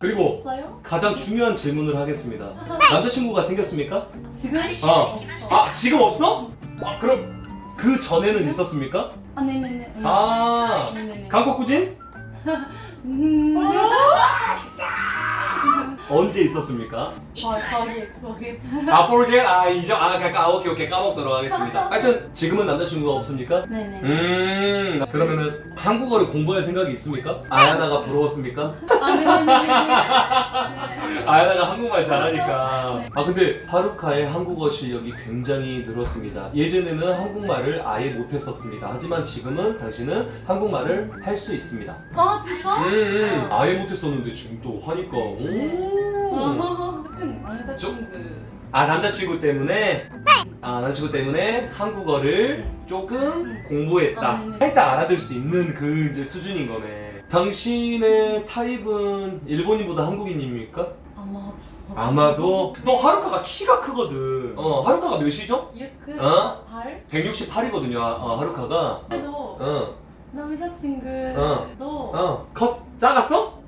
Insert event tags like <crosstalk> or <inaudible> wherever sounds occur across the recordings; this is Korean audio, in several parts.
그리고 있어요? 가장 중요한 질문을 하겠습니다. 남자친구가 생겼습니까? 지금? 어. 아 지금 없어? 아 그럼 그 전에는 있었습니까? 아 네네네. 아 네네네. 강국구진 <laughs> 음. 언제 있었습니까? 아 거기 거기. 아 볼게 아 이제 아 까, 오케이 오케이 까먹도록 하겠습니다. 하여튼 지금은 남자친구가 없습니까? 네네. 음 그러면은 한국어를 공부할 생각이 있습니까? 아야나가 부러웠습니까? 아 네네네. 네. <laughs> 아야나가 한국말 잘하니까. 아 근데 하루카의 한국어 실력이 굉장히 늘었습니다. 예전에는 한국말을 아예 못했었습니다. 하지만 지금은 당신은 한국말을 할 수 있습니다. 아 진짜? 음, 음. 아예 못했었는데 지금 또 하니까. 오. 아, 조금 남자친구. 아 남자친구 때문에 아 남자친구 때문에 한국어를 조금 공부했다. 아, 네네. 살짝 알아들 수 있는 그 이제 수준인 거네. 당신의 타입은 일본인보다 한국인입니까? 아마. 아마도 또 하루카가 키가 크거든. 어 하루카가 몇이죠? 유크 어? 발. 168이거든요. 어, 하루카가. 그래도 어, 남자친구도 어, 컸 작았어?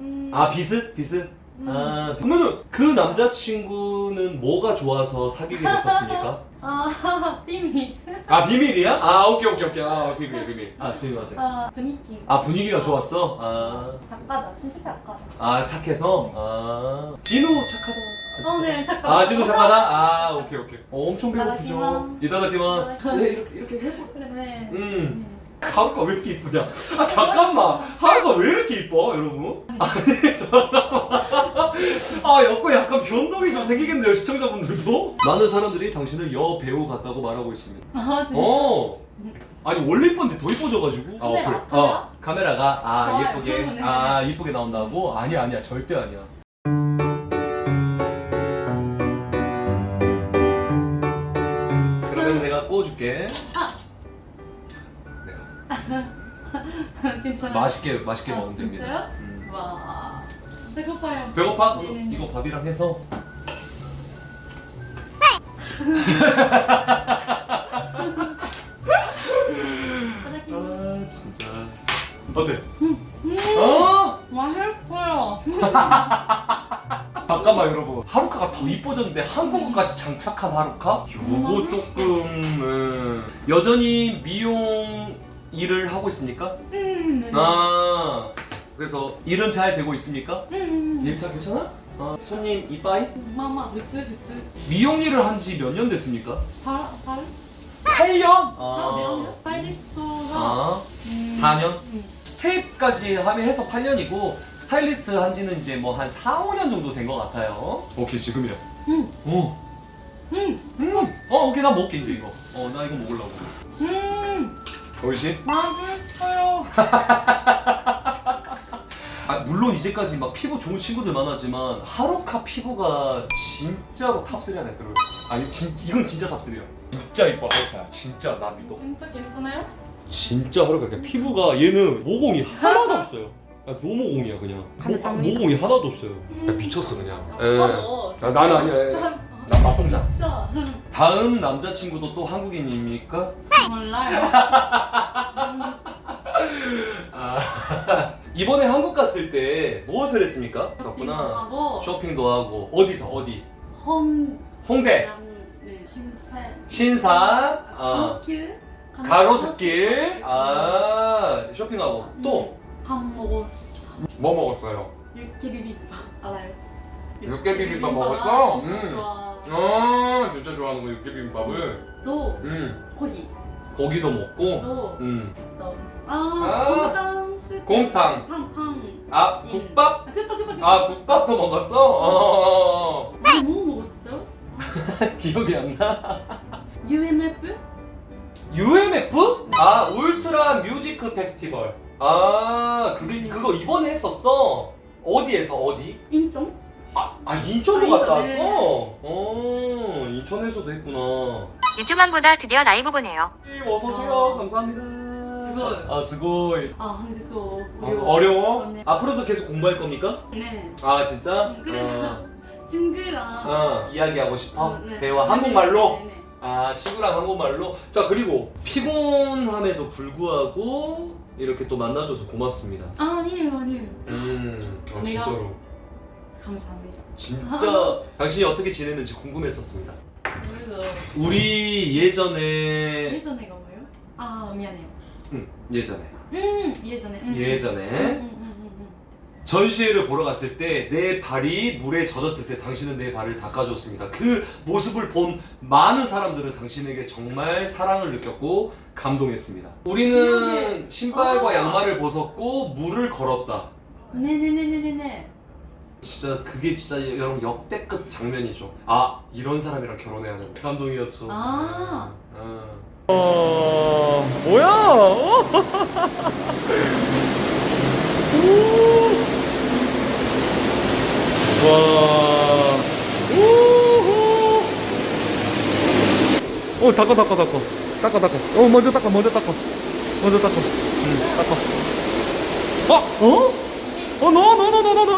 음, 아 비슷 비슷. 음. 아 그러면은 그 남자친구는 뭐가 좋아서 사귀게 됐었습니까? <laughs> 아 <laughs> 비밀. 아 비밀이야? 아 오케이 오케이 오케이 아 비밀 비밀. 아 스미마세. 아 분위기. 아 분위기가 좋았어. 아, 작가다 진짜 작가다. 아 착해서. 아 진우 착하다. 아, 어, 네, 착하다. 착하다. 아 진우 착하다. 아 오케이 오케이. 어, 엄청 배고프죠. 이따다키마스. 이따다키마스. 네 이렇게 이렇게 해보. 그래 네. 음. 하루가 왜 이렇게 이쁘냐? 아 잠깐만 하루가 왜 이렇게 이뻐 여러분? 아니 잠깐만 아 여기 약간 변동이 좀 생기겠네요 시청자분들도 많은 사람들이 당신을 여 배우 같다고 말하고 있습니다 아 진짜. 어 아니 원래 이뻤는데 더 이뻐져가지고 카메라? 어, 카메라? 어 카메라가 아 좋아요. 예쁘게 네. 아 이쁘게 나온다고? 아니야 아니야 절대 아니야 <laughs> 괜찮아요. 맛있게 맛있게 아, 먹으면 됩니다. 진짜요? 음. 와. 배고파요. 배고파? 네 네 네. 이거 밥이랑 해서. 이따다키마스. 아 진짜. 어때? 음. 어? 맛있어요. <laughs> 잠깐만 여러분. 하루카가 더 이뻐졌는데 한국어까지 장착한 하루카? 요거 음. 조금 음, 여전히 미용 일을 하고 있습니까? 음. 네. 아 그래서 일은 잘 되고 있습니까? 음. 일 잘 괜찮아? 아, 손님 이빠이? 마마 그치 그치. 미용 일을 한 지 몇 년 됐습니까? 발 발. 8년? 아, 네. 스타일리스트가. 아, 음. 4년? 음. 스테이프까지 하면 해서 8년이고 스타일리스트 한 지는 이제 뭐 한 4, 5년 정도 된 것 같아요. 오케이 지금이야. 음. 어. 음. 음. 어 오케이 나 먹게 이제 이거. 어 나 이거 먹으려고. 음. 오이시? 맛있어요. <laughs> 아 물론 이제까지 막 피부 좋은 친구들 많았지만 하루카 피부가 진짜로 탑3 안에 들어요. 아니 진 이건 진짜 탑3야. 진짜 이뻐 하루카. 진짜 나 믿어. 진짜 괜찮아요? 진짜 하루카 그냥 피부가 얘는 모공이 하나도 없어요. 아, 노모공이야 그냥. 모, 감사합니다. 모공이 하나도 없어요. 야, 미쳤어 그냥. 예. 어, 나- 나는 아니야. 진짜. 나 맛봉자. 진짜. 다음 남자친구도 또 한국인입니까? 몰라요. 음. 아 <laughs> 이번에 한국 갔을 때 무엇을 했습니까? 있었구나. 하고 쇼핑도 하고 어디서 어디? 홈 홍대, 네, 신세 신사, 아, 가로수길 가로수길, 아 쇼핑하고 또 밥 먹었어. 뭐 먹었어요? 육회 비빔밥 알아요? 육회 비빔밥 먹었어? 진짜 음. 좋아. 아 진짜 좋아하는 거 육개 비빔밥을. 또음 고기 고기도 먹고. 또 음. 또. 아. 아 곰탕 스프. 곰탕. 팡팡. 아 국밥? 아, 국밥 국밥. 아 국밥도 먹었어? 어. 국밥. 뭐 먹었어? <laughs> 기억이 안 나. UMF? UMF? 아 울트라 뮤직 페스티벌. 아 그게 그거 이번에 했었어. 어디에서 어디? 인천? 아, 아 인천도 아, 갔다 인천에. 왔어. 어 인천에서도 했구나. 유튜브보다 드디어 라이브 보네요. 어서 오세요. 아. 감사합니다. 그거. 아 수고이. 아 한국어 아, 어려워. 어려워? 네. 앞으로도 계속 공부할 겁니까? 네. 아 진짜? 음, 그래서 친구랑 어, 어, 이야기하고 싶어? 어, 네. 대화 한국말로? 네, 네, 네. 아 친구랑 한국말로 자 그리고 피곤함에도 불구하고 이렇게 또 만나줘서 고맙습니다 아, 아니에요 아니에요 음 어, 내가- 진짜로 감사합니다. 진짜 당신이 어떻게 지냈는지 궁금했었습니다. 그래서 우리 예전에 예전에가 뭐예요? 아 미안해요. 응, 예전에 음 예전에. 음. 예전에 음, 음, 음, 음, 전시회를 보러 갔을 때 내 발이 물에 젖었을 때 당신은 내 발을 닦아줬습니다. 그 모습을 본 많은 사람들은 당신에게 정말 사랑을 느꼈고 감동했습니다. 우리는. 신발과 아. 양말을 벗었고 물을 걸었다. 음. 네네네네네네. 진짜 그게 진짜 여러분 역대급 장면이죠. 아 이런 사람이랑 결혼해야 된다. 감동이었죠. 아. 아. 어, 뭐야? 어? 오. 와. 우후. 어, 닦아, 닦아, 닦아. 닦아, 닦아. 어, 먼저 닦아, 먼저 닦아. 먼저 닦아. 응, 닦아. 어? 어? 어, 너, 너, 너, 너, 너, 너, 너,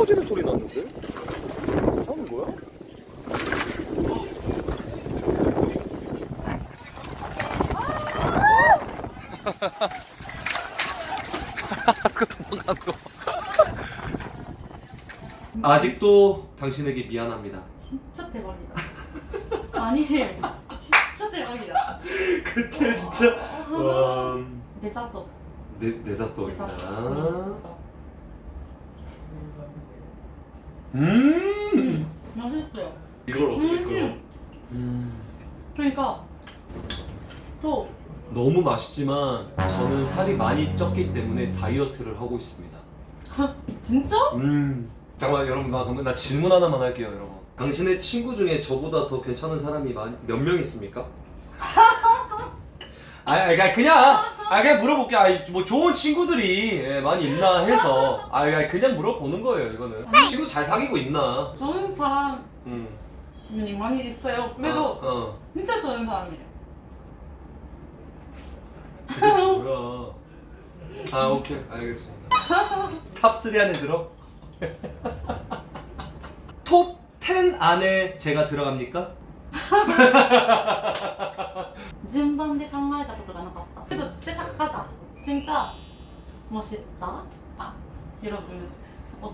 떨어지는 소리 났는데? 괜찮은 거야? <laughs> 그 도망가는 거. 아직도 당신에게 미안합니다. 진짜 대박이다. 아니에요. 진짜 대박이다. <laughs> 그때 진짜 와 데자토. 네, 네사또입니다. 데자 토. 음 맛있어요. 이걸 어떻게 음. 끌어? 음 그러니까 또 너무 맛있지만 저는 살이 많이 쪘기 때문에 다이어트를 하고 있습니다. 진짜? 음 잠깐만 여러분 나 그러면 나 질문 하나만 할게요 여러분. 당신의 친구 중에 저보다 더 괜찮은 사람이 몇 명 있습니까? <laughs> 아, 그냥, 아, 그냥 물어볼게. 아, 뭐 좋은 친구들이 예, 많이 있나 해서, 아, 그냥 그냥 물어보는 거예요. 이거는 친구 잘 사귀고 있나? 좋은 사람이 음. 많이 있어요. 그래도 어, 어. 진짜 좋은 사람이에요. 뭐야? 아, 오케이, 알겠습니다. 탑 3 안에 들어? <laughs> 톱 10 안에 제가 들어갑니까? 順番で考えたことがなかったけど진짜 착하다 진짜 멋있다 아 여러분 어,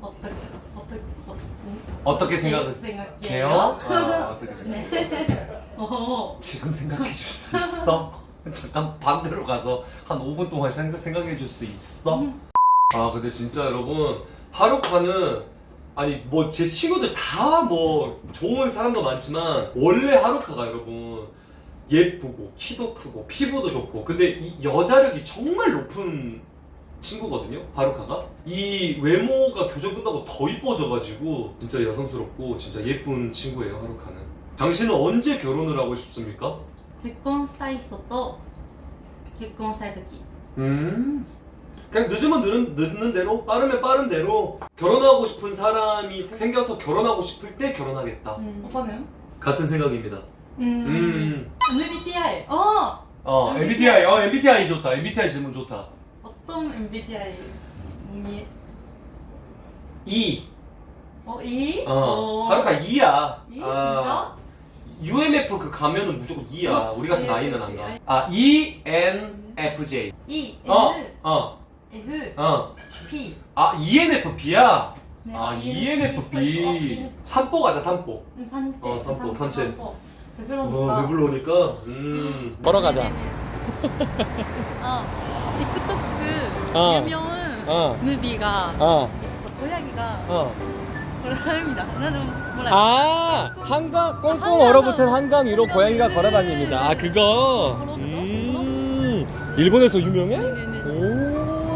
어떻게 어떻게 어, 음, 어떻게 생각해요? 생각해요? 아, <laughs> 어떻게 생각해요? 네. 어, 지금 생각해 줄 수 있어? <laughs> 잠깐 반대로 가서 한 5분 동안 생각, 생각해 줄 수 있어? 음. 아 근데 진짜 여러분 하루카는 아니 뭐 제 친구들 다 뭐 좋은 사람도 많지만 원래 하루카가 여러분 예쁘고 키도 크고 피부도 좋고 근데 이 여자력이 정말 높은 친구거든요 하루카가 이 외모가 교정 끝나고 더 이뻐져가지고 진짜 여성스럽고 진짜 예쁜 친구예요 하루카는 당신은 언제 결혼을 하고 싶습니까? 結婚したい人と結婚したい時 음. 그냥 늦으면 늦는, 늦는 대로 빠르면 빠른 대로 결혼하고 싶은 사람이 생겨서 결혼하고 싶을 때 결혼하겠다. 음, 오빠는? 같은 생각입니다. 음, 음. MBTI 어 어, MBTI. 어, MBTI 좋다. MBTI 질문 좋다. 어떤 MBTI 이 E. 어, 이? 어. 하루카 E야. 이? 아, UMF 그 가면은 무조건 E야. 어, 우리 같은 ESFJ. 나이는 안 가. 아, E N F J. 진짜? E, 어, N, 어, F, 어. P 아, ENFP야. 네, 아, 있어, ENFP. 있어. 산보 가자, 산보. 음, 산책 어, 산보, 산책. 어, 배불러니까 배불러니까. 음. 걸어가자. <laughs> 어, 틱톡 어. 유명한 어. 무비가 어. 있어. 고양이가 어. 걸어다닙니다. 나는 몰라. 아 한강 꽁꽁 한강. 얼어붙은 한강 위로 한강 고양이가 위를. 걸어다닙니다. 아 그거. 걸어보죠? 음. 일본에서 유명해? 네네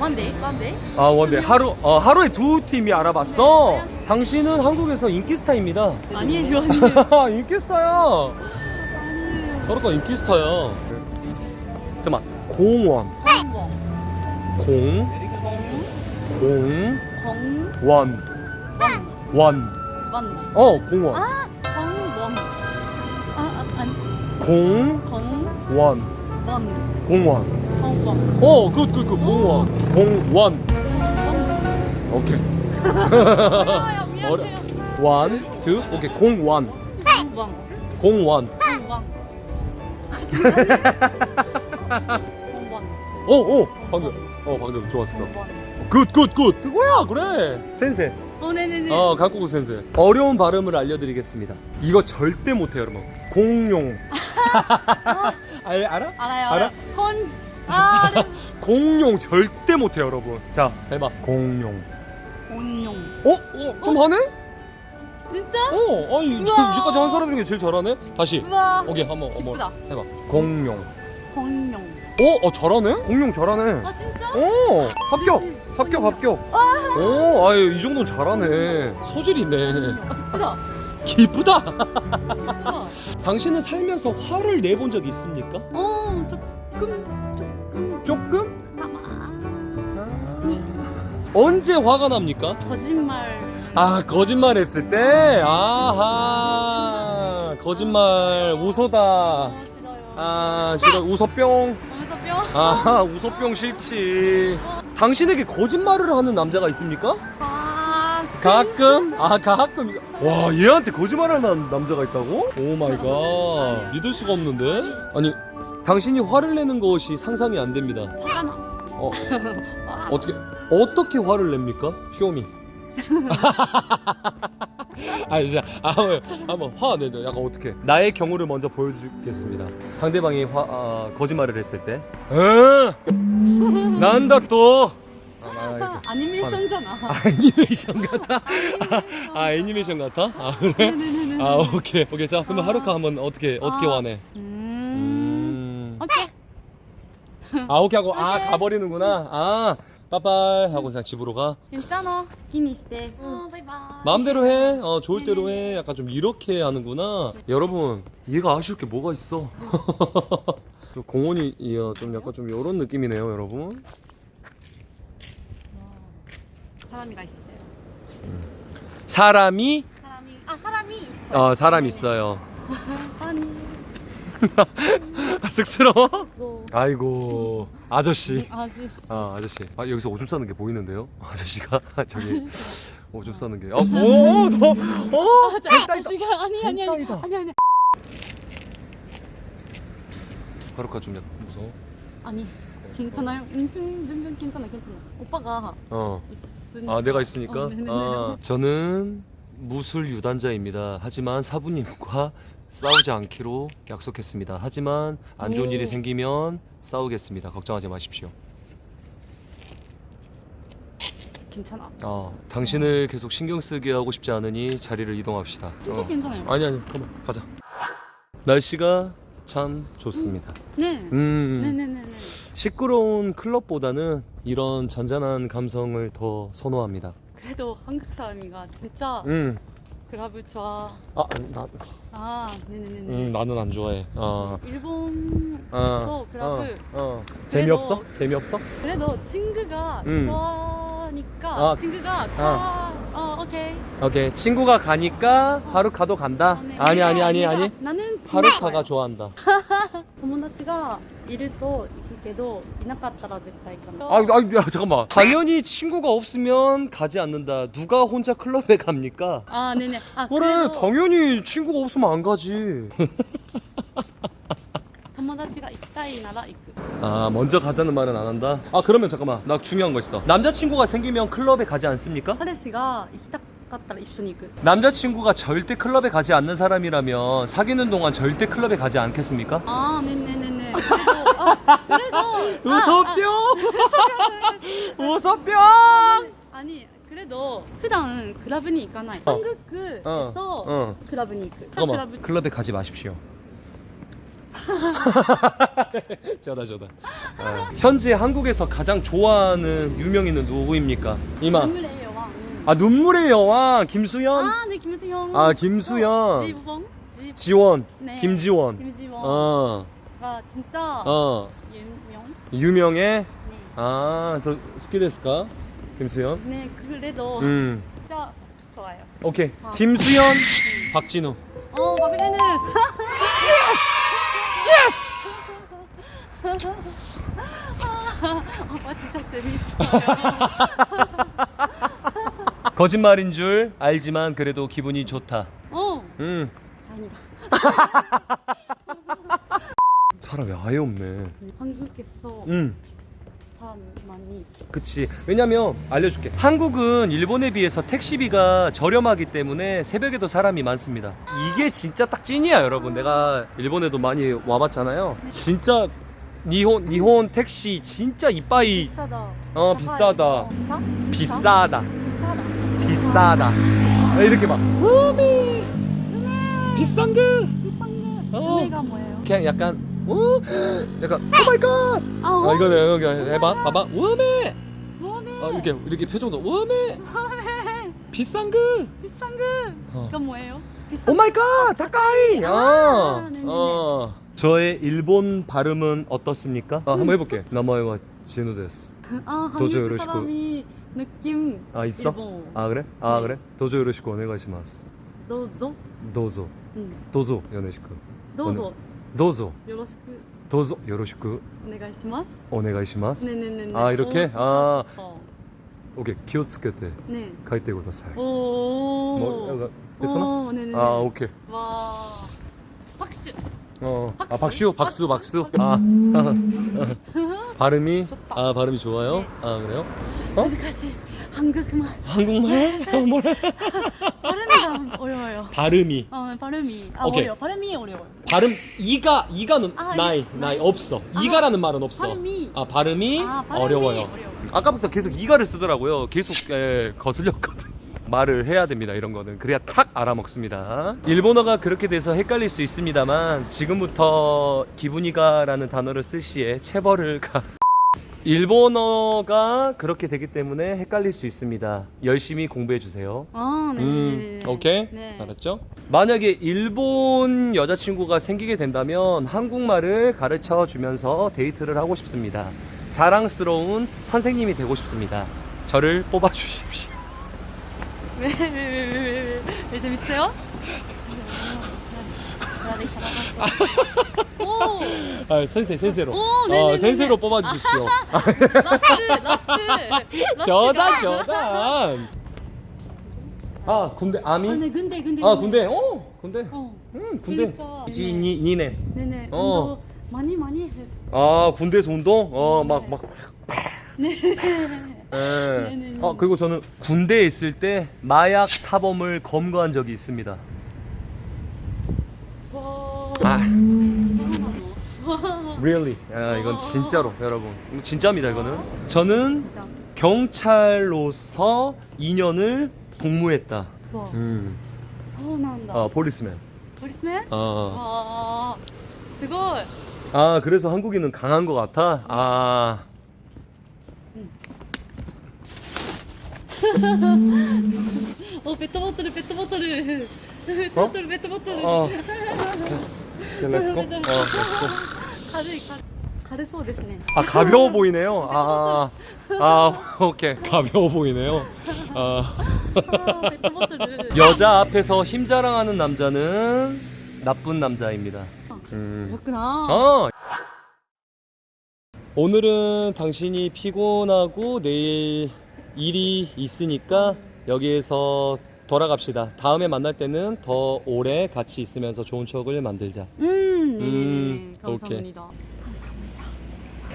원데이? 원데이? 아 원데 하루 어 하루에 두 팀이 알아봤어. 네. 당신은 한국에서 인기 스타입니다. 아니에요 아니에요 <laughs> 인기 스타야. 그러니까 인기 스타야. 잠깐 공원 공공공원 원 어 공원 아! 공원 아, 아 아니 공원 공원 공원 어, 굿, 굿, 굿. 공원. 공원. 오케이. 어려워요. 미안해요. 원, 투, 오케이. 공원. 공원. 공원. 공원. 오, 오. 방금. 어, 방금 좋았어. 굿, 굿, 굿. 그거야, 그래. 센세. 어, 네네네. 어, 각국어 센세. 어려운 발음을 알려드리겠습니다. 이거 절대 못해요, 여러분. 공룡. <laughs> 아, 알아? 알아요. 알아? 알아요. 콘. 아, 네. <laughs> 공룡 절대 못해요, 여러분. 자 해봐. 공룡. 공룡. 어? 예. 어? 좀 하네? 진짜? 어. 아니 지금 우와. 이제까지 한 사람 중에 제일 잘하네. 다시. 우와. 오케이 한번 어머 해봐. 공룡. 공룡. 어? 어 잘하네? 공룡 잘하네. 아 진짜? 어 합격. 합격 합격. 아, 오 아유 이 정도는 잘하네. 소질이 있네. <laughs> 기쁘다. 기쁘다. 당신은 살면서 화를 내본 적이 있습니까? 어, 조금 조금? 가만히 언제 화가 납니까? 거짓말 아 거짓말 했을 때. 아하, 거짓말 우소다. 어 싫어요 아 싫어 우소병. 거기서 뼈? 아 우소병 싫지. 당신에게 거짓말을 하는 남자가 있습니까? 아 가끔? 아 가끔 와 얘한테 거짓말하는 남자가 있다고? 오 마이 갓 믿을 수가 없는데 아니 당신이 화를 내는 것이 상상이 안 됩니다. 화가 나. 어, <laughs> 어떻게 어떻게 화를 냅니까? 쇼미. <laughs> 아 진짜 아 한번 화내도 약간 어떻게 나의 경우를 먼저 보여주겠습니다. 상대방이 화 아, 거짓말을 했을 때, 에 <laughs> 난다 또. 아, 애니메이션잖아. 아, 애니메이션 같아? 아, 아 애니메이션 같아? 아 그래? 아 오케이 오케이 자 그러면 하루카 한번 어떻게 어떻게 아. 화내? 음. 오케이. 아 오케이 하고 아 가버리는구나. 아 빠빠이 하고 그냥 집으로 가. 괜찮아. 스키니 시대. 어, 바이바이. 마음대로 해. 어 좋을 네, 대로 네, 해. 네. 약간 좀 이렇게 하는구나. 여러분 얘가 아쉬울 게 뭐가 있어. <laughs> 공원이 이어 좀 약간 좀 이런 느낌이네요, 여러분. 사람이가 있어요. 사람이 사람이 아 사람이 있어. 어 사람 있어요. <laughs> 아니. <laughs> 쑥스러워? 너 아이고 아저씨. 아저씨. 아 아저씨. 아 여기서 오줌 싸는 게 보이는데요? <laughs> 아저씨가? 저기 오줌 싸는 게. 아, 어뭐너 어? 아, 저 아저씨가 아니 아니 아니 다. 아니 아니. 하루카 좀 무서워? 아니 괜찮아요? 음, 전전 괜찮아 괜찮아 오빠가 어. 있으니까. 아 내가 있으니까? 어, 네네네. 아, 저는 무술 유단자입니다. 하지만 사부님과 싸우지 않기로 약속했습니다. 하지만 안 좋은 오. 일이 생기면 싸우겠습니다. 걱정하지 마십시오. 괜찮아. 아 당신을 계속 신경 쓰게 하고 싶지 않으니 자리를 이동합시다. 진짜 어. 괜찮아요. 아니 아니 가만. 가자. 날씨가 참 좋습니다. 네. 음. 네네네네. 시끄러운 클럽보다는 이런 잔잔한 감성을 더 선호합니다. 그래도 한국 사람이가 진짜 음. 클럽을 좋아 아, 나, 아 네네네네 음, 나는 안 좋아해. 어. 일본에서 어. 클럽을 어. 어. 재미없어? 재미없어? 그래도 친구가 음. 좋아하니까 아. 친구가 다 어, 오케이 오케이. 친구가 가니까 하루카도 간다. 어, 네. 아니 아니 아니 내가- 아니. 나는 하루카가 좋아한다. <laughs> 友達が いると行くけどいなかったら絶対行かない 아, 아, 야, 잠깐만. 당연히 친구가 없으면 가지 않는다. 누가 혼자 클럽에 갑니까? あーねえねえあ 그래, 그래도 당연히 친구가 없으면 안 가지. <laughs> 友達が行きたいなら行く 아, 먼저 가자는 말은 안 한다. 아, 그러면 잠깐만. 나 중요한 거 있어. 남자친구가 생기면 클럽에 가지 않습니까? 彼氏が行きたかったら一緒に行く 남자친구가 절대 클럽에 가지 않는 사람이라면 사귀는 동안 절대 클럽에 가지 않겠습니까? ああねえ ねえねえねえけどあ그래도 웃어병! ああ 웃어병! あねえねえ아니 그래도 普段クラブに行かない 어. 한국에서 어. 클럽に行く 잠깐만 클럽 클럽에 가지 마십시오 저다 저다 아, 현재 한국에서 가장 좋아하는 유명인은 누구입니까? 이마 눈물의 여왕 아 눈물의 여왕 김수현 아네 김수영 아, 김수영. 지원 지 지원 네. 김지원 김지원 어, 가 진짜? 어. 유명? 유명해? 네. 아 저 스키데스까 김수현? 네 그래도 음. 진짜 좋아요. 오케이. 아. 김수현 박진우. 어 박진우! 예스 오빠 <laughs> 진짜 재밌어요. <laughs> 거짓말인 줄 알지만 그래도 기분이 좋다. 어. 음. 아니다 <laughs> 사람이 아예 없네. 한국에서 음. 사람 많이 있어 그치. 왜냐면 알려줄게. 한국은 일본에 비해서 택시비가 저렴하기 때문에 새벽에도 사람이 많습니다. 이게 진짜 딱 찐이야 여러분. 내가 일본에도 많이 와봤잖아요. 진짜 니혼 니혼 택시 진짜 이빠이. 비싸다. 어, 비싸다. 어, 비싸? 비싸다. 비싸다. 비싸다. 아, 이렇게 막 우미! 비싼 거 비싼 게 어. 의미가 뭐예요? 그냥 약간 어 약간 오 마이 갓! 아, 아, 이거네 여기 해봐 봐봐. 우미 뭐네 아 이렇게 이렇게 표정도 우미 비싼 거 비싼 거 어. 그건 뭐예요? 오 마이 갓! 다카이! 아, 어. 네네네. 어. 저의 일본 발음은 어떻습니까? 아, 한번 해볼게. 나마이와 진우 데스. 아 도저 한국 요로시고. 사람이 느낌 아 있어? 일본. 아 그래? 아 네. 그래? 도저 요로시고 오네가시마스. 도저 도zo 응 도zo 요네시ku 도 저 도zo 요로시ku 도zo 요로시ku 오네가시마스 오네가시마스 네네네 아 이렇게? 오, 진짜 아 좋다. 오케이 기어츠케테 네 가이테 구다사이 오. 뭐 약간 괜찮아? 오, 네네네. 아 오케이 와. 박수. 어. 아 박수? 박수 박수 박수? 박수 아 발음이 좋다. 아 발음이 좋아요? 네. 아 그래요? 어?難しい 한국말 한국말? 한국말? 발음이 어려워요. 발음이 어, 발음이 아, 오케이. 어려워. 발음이 어려워요. 발음 이가 이가는 아, 나이 이- 나이 나이. 없어 아, 이가라는 말은 없어 발음이. 아 발음이, 아, 발음이 어려워요 어려워. 아까부터 계속 이가를 쓰더라고요 계속 예, 거슬렸거든 <laughs> 말을 해야 됩니다 이런 거는 그래야 탁 알아먹습니다 일본어가 그렇게 돼서 헷갈릴 수 있습니다만 지금부터 기분이가라는 단어를 쓸 시에 체벌을 가 일본어가 그렇게 되기 때문에 헷갈릴 수 있습니다 열심히 공부해 주세요 아, 네, 음, 네, 네, 네. 오케이 네. 알았죠? 만약에 일본 여자친구가 생기게 된다면 한국말을 가르쳐 주면서 데이트를 하고 싶습니다. 자랑스러운 선생님이 되고 싶습니다. 저를 뽑아 주십시오. 왜, 왜, 왜, 왜, 왜, 왜, 왜 재밌어요? 오, 아, 센세 센세로. 오, 네네네네. 어, 센세로 뽑아 주십시오. 라스트, 라스트. 저다 저다. 아 군대 아미? 아, 네, 군대, 군대. 아 군대. 어 군대. 어, 음 군대. 그러니까. 지니 니네. 네네. 어. 운동 많이 많이 했어. 아 군대에서 운동? 어막 네. 막. 네. 예. 네네네. 어 그리고 저는 군대에 있을 때 마약 사범을 검거한 적이 있습니다. 와. 아, 와. Really. 야, 이건 진짜로 여러분. 진짜입니다 이거는. 저는 진짜. 경찰로서 2년을 복무했다. 와, 서운한다. 아, 폴리스맨. 보리스맨? 아. 와, 그걸 아, 그래서 한국인은 강한 것 같아. 아. 어 배트 버틀을 배트 버틀을 배트 버틀 배트 버틀. 어. Okay, let's go. 어, let's <laughs> go. 어, 어, 어, 軽い、軽い。軽そうですね。 아 가벼워 보이네요. 아, 아 오케이 가벼워 보이네요. 아. あーペットボトル。 여자 앞에서 힘 자랑하는 남자는 나쁜 남자입니다. 음. 그렇구나. 어. 오늘은 당신이 피곤하고 내일 일이 있으니까 여기에서 돌아갑시다. 다음에 만날 때는 더 오래 같이 있으면서 좋은 추억을 만들자. 음, 네네네. 음, 감사합니다. 감사합니다.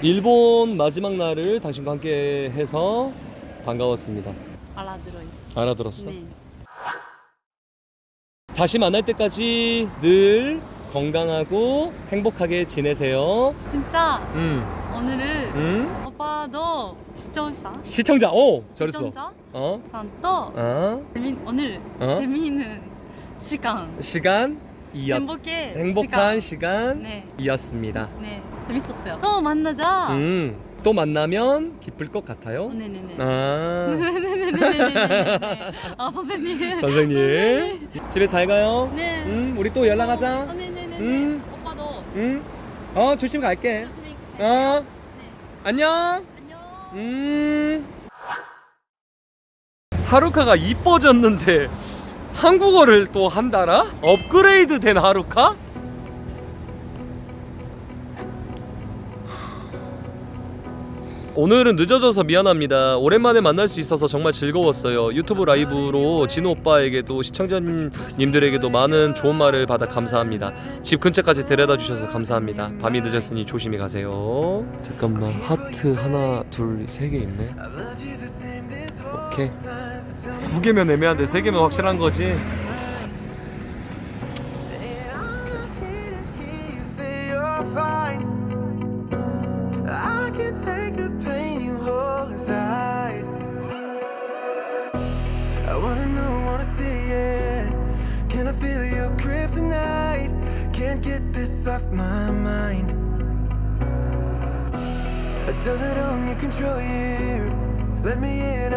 일본 마지막 날을 당신과 함께 해서 반가웠습니다. 알아들어요. 알아들었어? 네. 다시 만날 때까지 늘 건강하고 행복하게 지내세요. 진짜 음, 오늘은 음, 오빠 오빠도 시청자 시청자. 오, 잘했어. 시청자 어? 산또 어? 재미 오늘 어? 재미있는 시간 시간 이었 행복해 행복한 시간. 네, 이었습니다. 네 재밌었어요. 또 만나자. 음. 또 만나면 기쁠 것 같아요. 어, 네네네. 아. 네네네네네. <laughs> 아 선생님. <laughs> 선생님. 집에 잘 가요. 네. 음, 우리 또 연락하자. 어, 네네네. 음. 오빠도 음. 어, 조심 갈게. 조심히. 어. 네. 안녕. 안녕. 음. 하루카가 이뻐졌는데 한국어를 또 한다라? 업그레이드 된 하루카? 오늘은 늦어져서 미안합니다. 오랜만에 만날 수 있어서 정말 즐거웠어요. 유튜브 라이브로 진호 오빠에게도 시청자님들에게도 많은 좋은 말을 받아 감사합니다. 집 근처까지 데려다 주셔서 감사합니다. 밤이 늦었으니 조심히 가세요. 잠깐만 하트 하나 둘 세 개 있네. 오케이. 두 개면 애매한데 세 개면 확실한 거지.